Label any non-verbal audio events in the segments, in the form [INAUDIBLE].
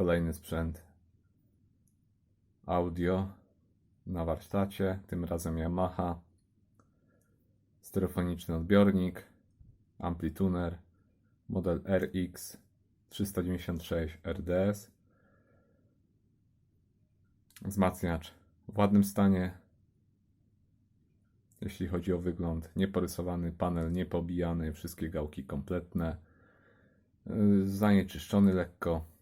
Kolejny sprzęt audio na warsztacie, tym razem Yamaha. Stereofoniczny odbiornik, amplituner, model RX 396 RDS. Wzmacniacz w ładnym stanie, jeśli chodzi o wygląd. Nieporysowany panel, niepobijany, wszystkie gałki kompletne. Yy, Zanieczyszczony lekko.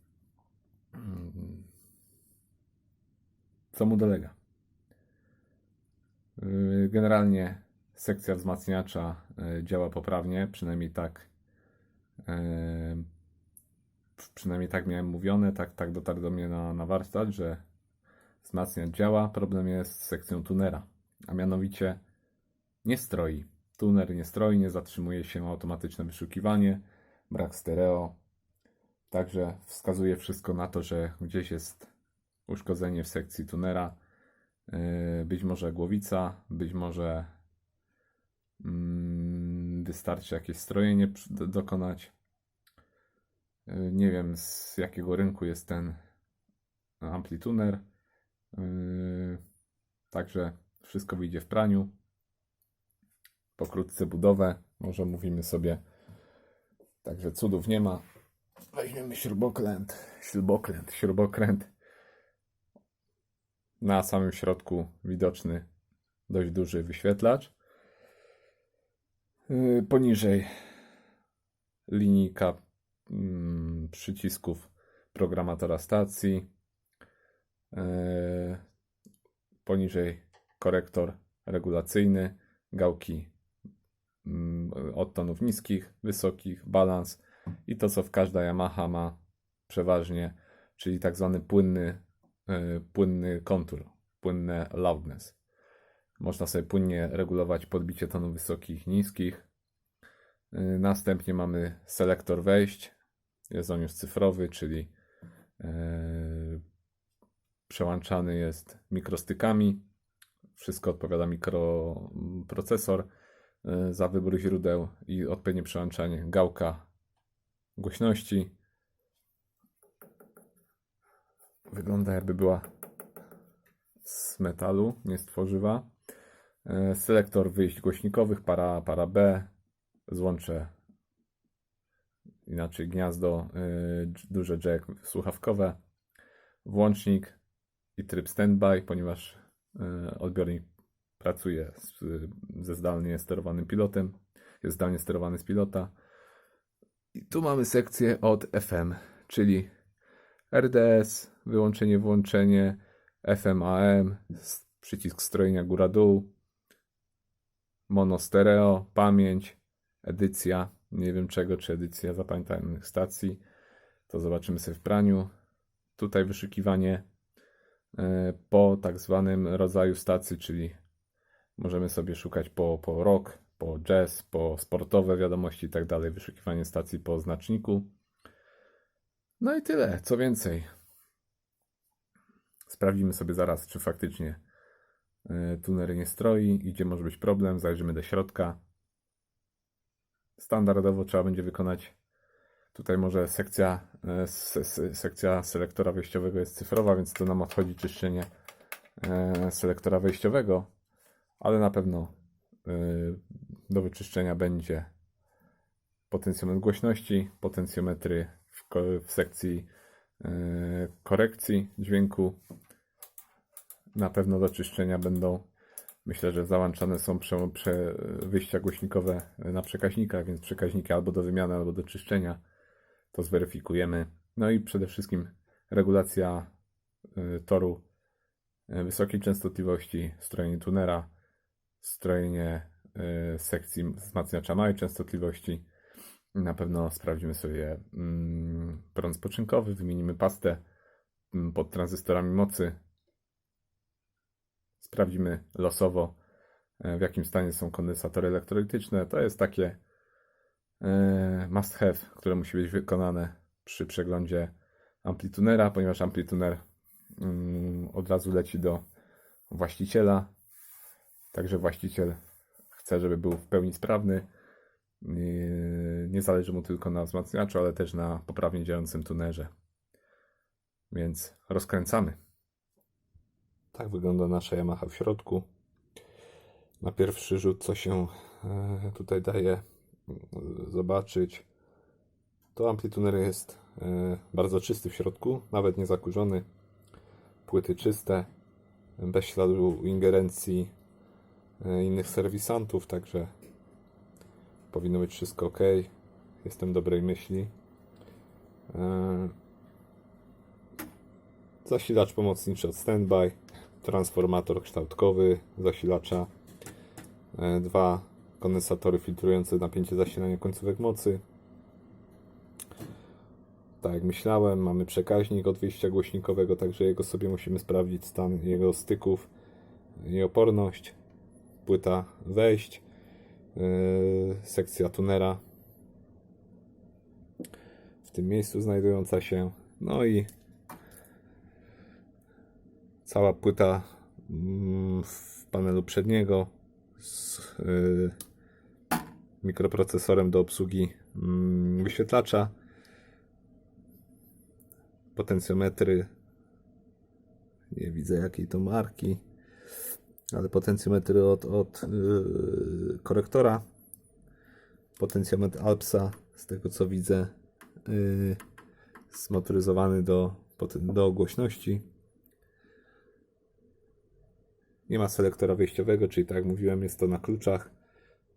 Co mu dolega? Yy, Generalnie sekcja wzmacniacza yy, działa poprawnie, przynajmniej tak. yy, Przynajmniej tak miałem mówione, tak, tak dotarł do mnie na, na warsztat, że wzmacniacz działa. Problem jest z sekcją tunera, a mianowicie nie stroi. Tuner nie stroi, nie zatrzymuje się automatyczne wyszukiwanie, brak stereo. Także wskazuje wszystko na to, że gdzieś jest uszkodzenie w sekcji tunera. Yy, Być może głowica, być może mm, wystarczy jakieś strojenie dokonać. Yy, Nie wiem z jakiego rynku jest ten amplituner. Yy, Także wszystko wyjdzie w praniu. Pokrótce budowę. Może mówimy sobie. Także cudów nie ma. Weźmiemy śrubokręt. Śrubokręt, śrubokręt. Na samym środku widoczny dość duży wyświetlacz. Yy, Poniżej linijka mm, przycisków programatora stacji. Yy, Poniżej korektor regulacyjny, gałki mm, od tonów niskich, wysokich, balans i to, co w każda Yamaha ma przeważnie, czyli tak zwany płynny, płynny kontur, płynne loudness. Można sobie płynnie regulować podbicie tonów wysokich niskich. Yy, Następnie mamy selektor wejść. Jest on już cyfrowy, czyli yy, przełączany jest mikrostykami. Wszystko odpowiada mikroprocesor za wybór źródeł i odpowiednie przełączanie. Gałka głośności. Wygląda jakby była z metalu, nie z tworzywa. Yy, Selektor wyjść głośnikowych, para, para B, złącze inaczej gniazdo, dż- duże jack słuchawkowe, włącznik i tryb standby, ponieważ yy, odbiornik pracuje z, ze zdalnie sterowanym pilotem, jest zdalnie sterowany z pilota. I tu mamy sekcję od FM, czyli RDS, wyłączenie, włączenie, FM, AM, przycisk strojenia góra-dół, mono stereo, pamięć, edycja, nie wiem czego, czy edycja zapamiętanych stacji, to zobaczymy sobie w praniu. Tutaj wyszukiwanie e, po tak zwanym rodzaju stacji, czyli możemy sobie szukać po, po rock, po jazz, po sportowe wiadomości i tak dalej, wyszukiwanie stacji po znaczniku. No i tyle, co więcej. Sprawdzimy sobie zaraz, czy faktycznie e, tuner nie stroi i gdzie może być problem. Zajrzymy do środka. Standardowo trzeba będzie wykonać. Tutaj może sekcja, e, se, se, sekcja selektora wejściowego jest cyfrowa, więc to nam odchodzi czyszczenie e, selektora wejściowego, ale na pewno do wyczyszczenia będzie potencjometr głośności, potencjometry w, sekcji e, korekcji dźwięku. Na pewno do czyszczenia będą, myślę, że załączane są prze, prze, wyjścia głośnikowe na przekaźnikach, więc przekaźniki albo do wymiany, albo do czyszczenia. To zweryfikujemy. No i przede wszystkim regulacja y, toru y, wysokiej częstotliwości, strojenie tunera, strojenie sekcji wzmacniacza małej częstotliwości. Na pewno sprawdzimy sobie mm, prąd spoczynkowy, wymienimy pastę mm, pod tranzystorami mocy. Sprawdzimy losowo, e, w jakim stanie są kondensatory elektrolityczne. To jest takie e, must have, które musi być wykonane przy przeglądzie amplitunera, ponieważ amplituner mm, od razu leci do właściciela. Także właściciel chce, żeby był w pełni sprawny. Nie- zależy mu tylko na wzmacniaczu, ale też na poprawnie działającym tunerze. Więc rozkręcamy. Tak wygląda nasza Yamaha w środku. Na pierwszy rzut, co się e, tutaj daje e, zobaczyć, to amplituner jest e, bardzo czysty w środku, nawet nie zakurzony. Płyty czyste, bez śladu ingerencji innych serwisantów, także powinno być wszystko ok. Jestem dobrej myśli. E, Zasilacz pomocniczy od standby, transformator kształtkowy zasilacza, e, dwa kondensatory filtrujące napięcie zasilania końcówek mocy. Tak jak myślałem, mamy przekaźnik od wyjścia głośnikowego, także jego sobie musimy sprawdzić stan jego styków i oporność. Płyta wejść, sekcja tunera. W tym miejscu znajdująca się, no i cała płyta mm, w panelu przedniego z yy, mikroprocesorem do obsługi mm, wyświetlacza, potencjometry, nie widzę jakiej to marki, ale potencjometry od, od yy, korektora, potencjometr Alpsa, z tego co widzę, yy, zmotoryzowany do, do głośności. Nie ma selektora wejściowego, czyli tak jak mówiłem, jest to na kluczach.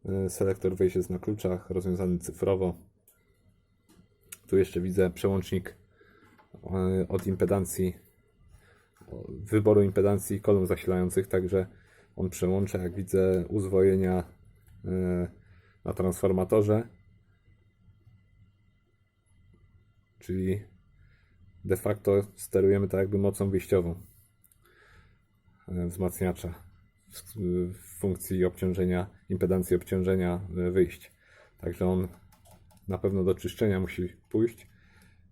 Yy, Selektor wejścia jest na kluczach, rozwiązany cyfrowo. Tu jeszcze widzę przełącznik yy, od impedancji, wyboru impedancji kolumn zasilających, także on przełącza, jak widzę, uzwojenia yy, na transformatorze. Czyli de facto sterujemy tak jakby mocą wyjściową e, wzmacniacza w, w funkcji obciążenia, impedancji obciążenia e, wyjść. Także on na pewno do czyszczenia musi pójść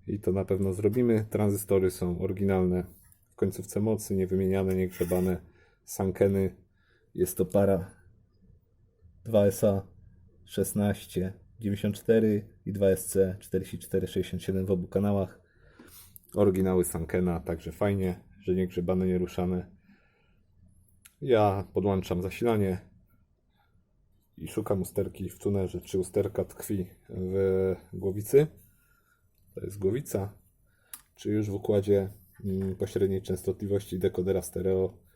i to na pewno zrobimy. Tranzystory są oryginalne w końcówce mocy, niewymieniane, niegrzebane. Sankeny jest to para 2SA 16 94 i 2SC 4467 w obu kanałach. Oryginały Sankena, także fajnie, że nie grzebane, nie ruszane. Ja podłączam zasilanie i szukam usterki w tunerze, czy usterka tkwi w głowicy. To jest głowica, czy już w układzie mm, pośredniej częstotliwości dekodera stereo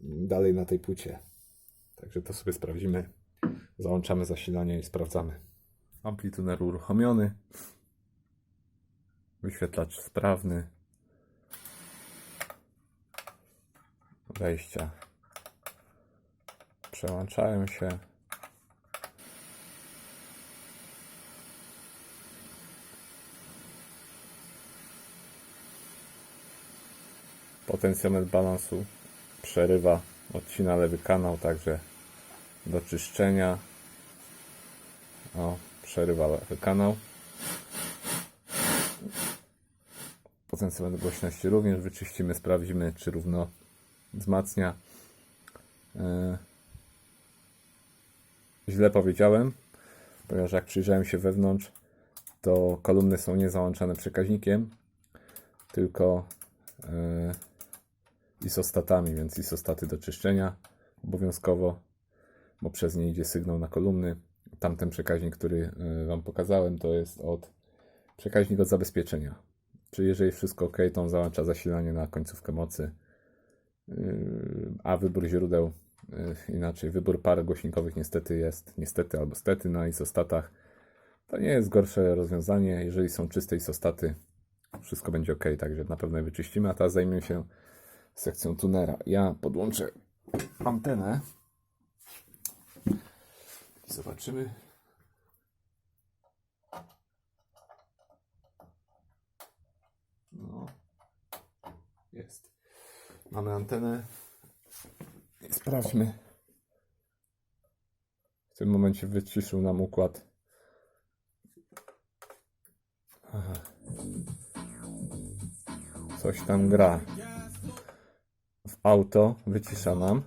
dalej na tej płycie. Także to sobie sprawdzimy. Załączamy zasilanie i sprawdzamy. Amplituner uruchomiony. Wyświetlacz sprawny. Wejścia przełączają się. Potencjometr balansu przerywa, odcina lewy kanał, także do czyszczenia. O, przerywa lewy kanał. Potencjometr głośności również wyczyścimy, sprawdzimy, czy równo wzmacnia. E, Źle powiedziałem, ponieważ jak przyjrzałem się wewnątrz, to kolumny są nie załączane przekaźnikiem, tylko e, isostatami, więc isostaty do czyszczenia obowiązkowo, bo przez nie idzie sygnał na kolumny. Tamten przekaźnik, który e, Wam pokazałem, to jest od przekaźnik od zabezpieczenia. Czyli jeżeli wszystko ok, to on załącza zasilanie na końcówkę mocy, Yy, a wybór źródeł yy, inaczej. Wybór par głośnikowych niestety jest, niestety albo stety na isostatach. To nie jest gorsze rozwiązanie. Jeżeli są czyste isostaty, wszystko będzie ok, także na pewno je wyczyścimy. A teraz zajmiemy się sekcją tunera. Ja podłączę antenę i zobaczymy. No, jest. Mamy antenę. Sprawdźmy. W tym momencie wyciszył nam układ. Aha. Coś tam gra. Auto wycisza nam.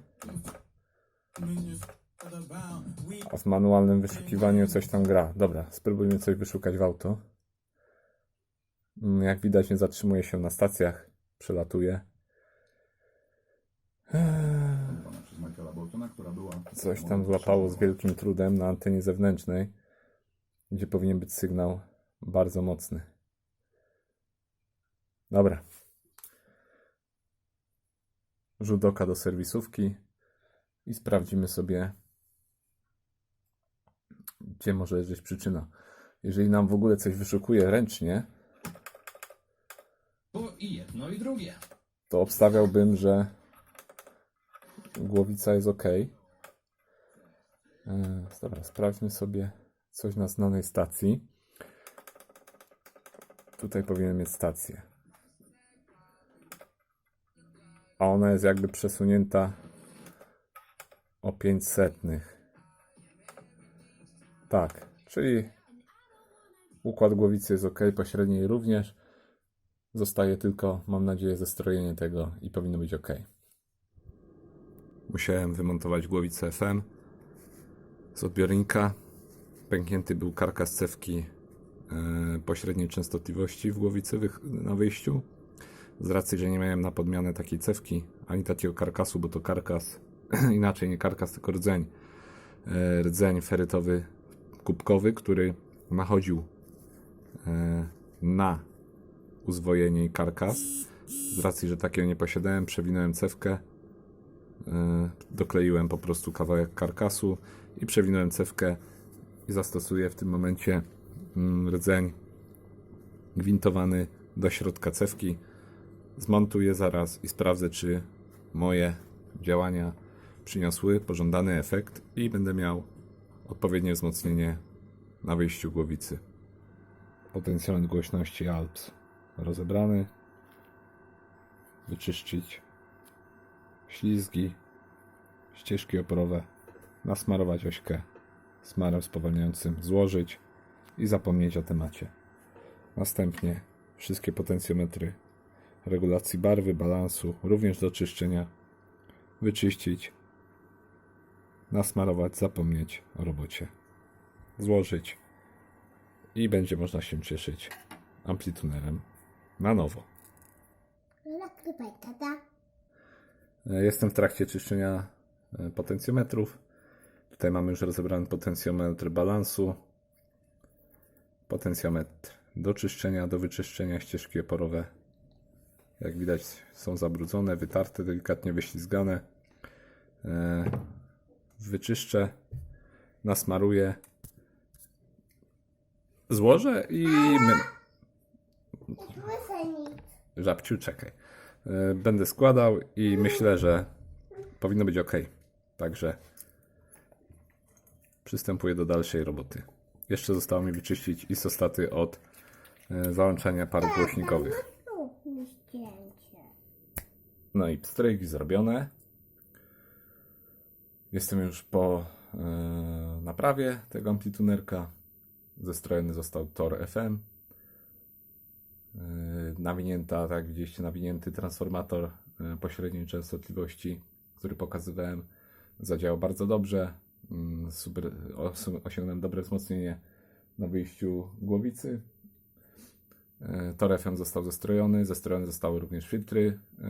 A w manualnym wyszukiwaniu coś tam gra. Dobra, spróbujmy coś wyszukać w auto. Mm, Jak widać, nie zatrzymuje się na stacjach, przelatuje. Była... Coś tam złapało z wielkim trudem na antenie zewnętrznej, gdzie powinien być sygnał bardzo mocny. Dobra. Rzut oka do serwisówki i sprawdzimy sobie, gdzie może leżeć przyczyna. Jeżeli nam w ogóle coś wyszukuje ręcznie, Bo i jedno, i drugie. to obstawiałbym, że głowica jest ok. E, Dobra, sprawdźmy sobie coś na znanej stacji. Tutaj powinien mieć stację. A ona jest jakby przesunięta o 5 setnych. Tak, czyli układ głowicy jest ok, pośredniej również. Zostaje tylko, mam nadzieję, zestrojenie tego i powinno być ok. Musiałem wymontować głowicę FM z odbiornika. Pęknięty był karkas cewki e, pośredniej częstotliwości w głowicy na wyjściu. Z racji, że nie miałem na podmianę takiej cewki, ani takiego karkasu, bo to karkas, [CLEARS THROAT] inaczej nie karkas, tylko rdzeń. E, rdzeń ferytowy kubkowy, który nachodził e, na uzwojenie i karkas. Z racji, że takiego nie posiadałem, przewinąłem cewkę, yy, dokleiłem po prostu kawałek karkasu i przewinąłem cewkę i zastosuję w tym momencie mm, rdzeń gwintowany do środka cewki. Zmontuję zaraz i sprawdzę, czy moje działania przyniosły pożądany efekt i będę miał odpowiednie wzmocnienie na wyjściu głowicy. Potencjometr głośności Alps rozebrany. Wyczyścić ślizgi, ścieżki oporowe, nasmarować ośkę smarem spowalniającym, złożyć i zapomnieć o temacie. Następnie wszystkie potencjometry regulacji barwy, balansu, również do czyszczenia, wyczyścić, nasmarować, zapomnieć o robocie, złożyć i będzie można się cieszyć amplitunerem na nowo. E, Jestem w trakcie czyszczenia e, potencjometrów. Tutaj mamy już rozebrany potencjometr balansu, potencjometr do czyszczenia, do wyczyszczenia, ścieżki oporowe. Jak widać są zabrudzone, wytarte, delikatnie wyślizgane. E, Wyczyszczę, nasmaruję, złożę i my... Nie słyszę nic. Żabciu, czekaj. E, Będę składał i myślę, że powinno być ok. Także przystępuję do dalszej roboty. Jeszcze zostało mi wyczyścić isostaty od e, załączania par głośnikowych. No i pstryki zrobione. Jestem już po e, naprawie tego amplitunerka. Zestrojony został Tor FM. E, nawinięta, tak widzieliście, nawinięty transformator e, pośredniej częstotliwości, który pokazywałem, zadziałał bardzo dobrze. Mm, Super, os- osiągnąłem dobre wzmocnienie na wyjściu głowicy. E, Tor FM został zestrojony. Zestrojone zostały również filtry e,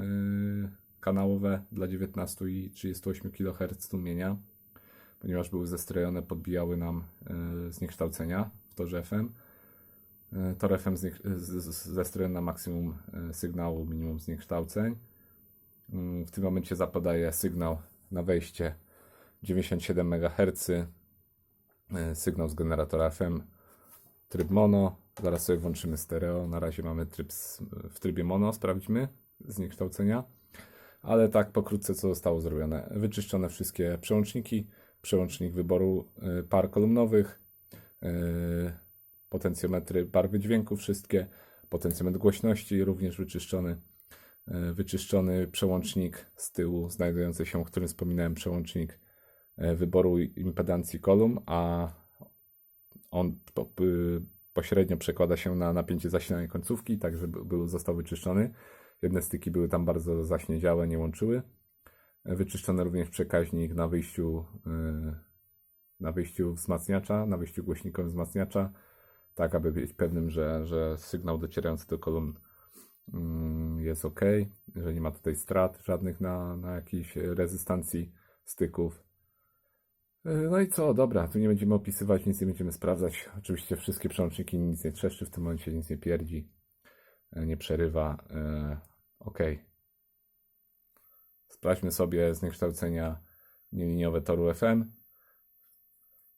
kanałowe dla 19 i 38 kHz tłumienia, ponieważ były zestrojone, podbijały nam e, zniekształcenia w torze FM. Tor FM zestrojony na maksimum sygnału, minimum zniekształceń. Mm, W tym momencie zapodaje sygnał na wejście 97 MHz, sygnał z generatora FM, tryb mono. Zaraz sobie włączymy stereo. Na razie mamy tryb w trybie mono, sprawdźmy zniekształcenia. Ale tak pokrótce co zostało zrobione. Wyczyszczone wszystkie przełączniki, przełącznik wyboru y, par kolumnowych, y, potencjometry barwy dźwięku wszystkie, potencjometr głośności również wyczyszczony, y, wyczyszczony przełącznik z tyłu znajdujący się, o którym wspominałem, przełącznik wyboru impedancji kolumn, a on pośrednio przekłada się na napięcie zasilania końcówki, tak żeby był, został wyczyszczony. Jedne styki były tam bardzo zaśniedziałe, nie łączyły. Wyczyszczony również przekaźnik na wyjściu, y, na wyjściu wzmacniacza, na wyjściu głośnikowym wzmacniacza. tak aby być pewnym, że, że sygnał docierający do kolumn mm, jest ok, że nie ma tutaj strat żadnych na, na jakiejś rezystancji styków. Yy, No i co, dobra, tu nie będziemy opisywać, nic nie będziemy sprawdzać. Oczywiście wszystkie przełączniki nic nie trzeszczy, w tym momencie nic nie pierdzi, yy, nie przerywa. Yy, Ok. Sprawdźmy sobie zniekształcenia nieliniowe toru FM.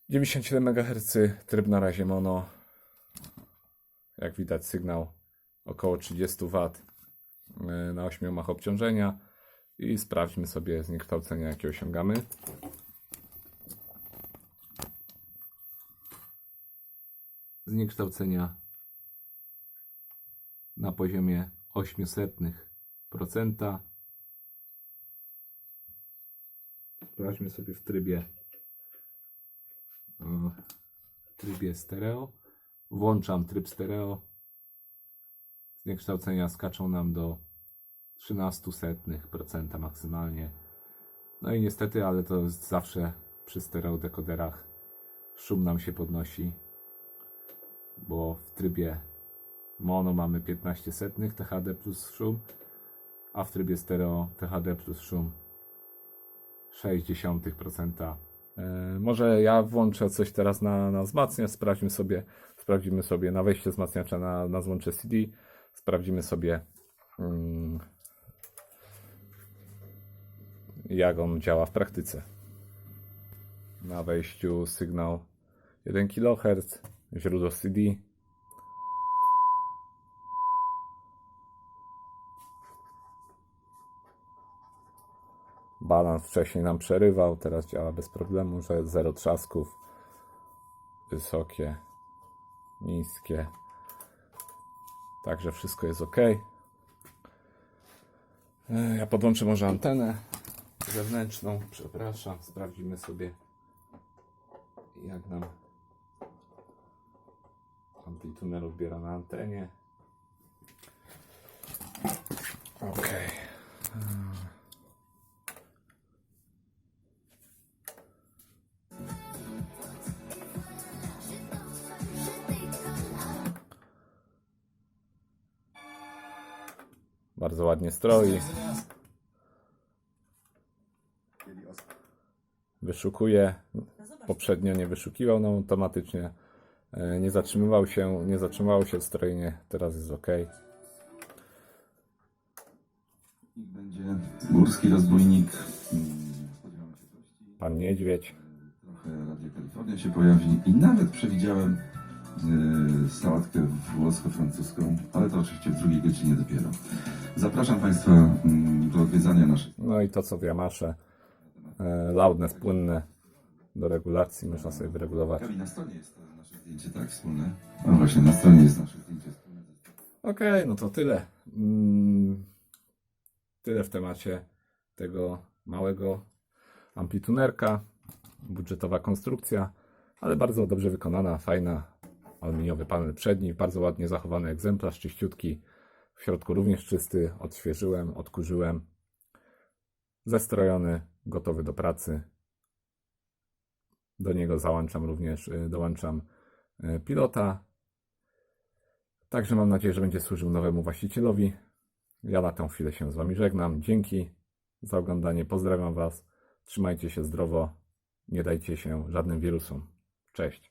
97 MHz, tryb na razie mono. Jak widać sygnał około 30 W na 8 ohmach obciążenia. I sprawdźmy sobie zniekształcenia jakie osiągamy. Zniekształcenia na poziomie 0,08%. Sprawdźmy sobie w trybie w trybie stereo. Włączam tryb stereo. Zniekształcenia skaczą nam do 13% maksymalnie. No i niestety, ale to jest zawsze przy stereo dekoderach szum nam się podnosi, bo w trybie mono mamy 15 setnych THD plus szum, a w trybie stereo THD plus szum 0,6%. E, może ja włączę coś teraz na, na wzmacniacz, sprawdźmy sobie, sprawdzimy sobie na wejście wzmacniacza na, na złącze CD, sprawdzimy sobie mm, jak on działa w praktyce. Na wejściu sygnał 1 kHz, źródło CD. Balans wcześniej nam przerywał, teraz działa bez problemu, że zero trzasków. Wysokie, niskie. Także wszystko jest ok. E, Ja podłączę może antenę zewnętrzną. Przepraszam, sprawdzimy sobie jak nam amplituner odbiera na antenie. Ok. Bardzo ładnie stroi. Wyszukuje. Poprzednio nie wyszukiwał nam automatycznie. E, Nie zatrzymywał się, nie zatrzymało się strojenie. Teraz jest ok. Będzie górski rozbójnik. Pan Niedźwiedź. Trochę Radio Kalifornia się pojawi i nawet przewidziałem yy, sałatkę włosko-francuską, ale to oczywiście w drugiej godzinie dopiero. Zapraszam Państwa mm, do odwiedzania naszych No i to co w Yamasze. E, Loudness płynne do regulacji. Można sobie wyregulować. Kawi, na stronie jest nasze zdjęcie, tak, wspólne. No właśnie, na stronie jest nasze zdjęcie wspólne. Okej, no to tyle. Mm, Tyle w temacie tego małego amplitunerka. Budżetowa konstrukcja, ale bardzo dobrze wykonana, fajna. Aluminiowy panel przedni, bardzo ładnie zachowany egzemplarz, czyściutki. W środku również czysty, odświeżyłem, odkurzyłem. Zestrojony, gotowy do pracy. Do niego załączam również, y, dołączam y, pilota, Także mam nadzieję, że będzie służył nowemu właścicielowi. Ja na tę chwilę się z Wami żegnam. Dzięki za oglądanie. Pozdrawiam Was. Trzymajcie się zdrowo. Nie dajcie się żadnym wirusom. Cześć.